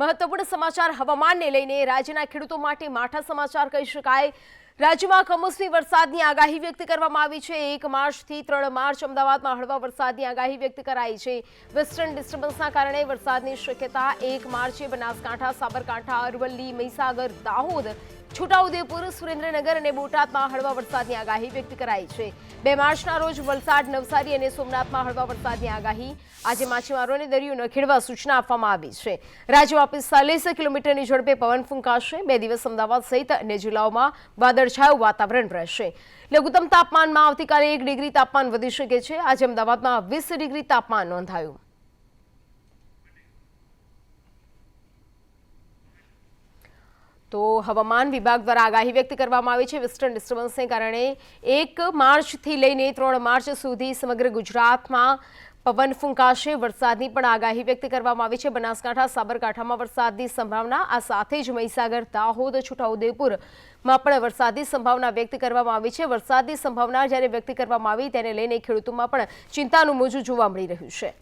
મહત્વપૂર્ણ સમાચાર હવામાનને લઈને રાજ્યના ખેડૂતો માટે માઠા સમાચાર કહી શકાય. રાજ્યમાં કમોસમી વરસાદની આગાહી વ્યક્ત કરવામાં આવી છે. એક માર્ચથી ત્રણ માર્ચ અમદાવાદમાં હળવા વરસાદની આગાહી વ્યક્ત કરાઈ છે. વેસ્ટર્ન ડિસ્ટર્બન્સના કારણે વરસાદની શક્યતા એક માર્ચે બનાસકાંઠા, સાબરકાંઠા, અરવલ્લી, મહીસાગર, દાહોદ છોટાઉદેપુર, સુરેન્દ્રનગર અને બોટાદમાં હળવા વરસાદની આગાહી વ્યક્ત કરાઈ છે. બે માર્ચના રોજ વલસાડ, નવસારી અને સોમનાથમાં હળવા વરસાદની આગાહી. આજે માછીમારોને દરિયો ન ખેડવા સૂચના આપવામાં આવી છે. રાજ્યમાં પિસ્તાલીસ કિલોમીટરની ઝડપે પવન ફૂંકાશે. બે દિવસ અમદાવાદ સહિત અન્ય જિલ્લાઓમાં વાદળછાયું વાતાવરણ રહેશે. લઘુત્તમ તાપમાનમાં આવતીકાલે એક ડિગ્રી તાપમાન વધી શકે છે. આજે અમદાવાદમાં વીસ ડિગ્રી તાપમાન નોંધાયું. તો હવામાન વિભાગ દ્વારા આગાહી વ્યક્ત કરવામાં આવી છે. વેસ્ટર્ન ડિસ્ટર્બન્સને કારણે એક માર્ચથી લઈને ત્રણ માર્ચ સુધી સમગ્ર ગુજરાતમાં પવન ફૂંકાશે. વરસાદની પણ આગાહી વ્યક્ત કરવામાં આવી છે. બનાસકાંઠા, સાબરકાંઠામાં વરસાદની સંભાવના, આ સાથે જ મહીસાગર, દાહોદ છોટાઉદેપુરમાં પણ વરસાદની સંભાવના વ્યક્ત કરવામાં આવી છે. વરસાદની સંભાવના જ્યારે વ્યક્ત કરવામાં આવી, તેને લઈને ખેડૂતોમાં પણ ચિંતાનું મોજું જોવા મળી રહ્યું છે.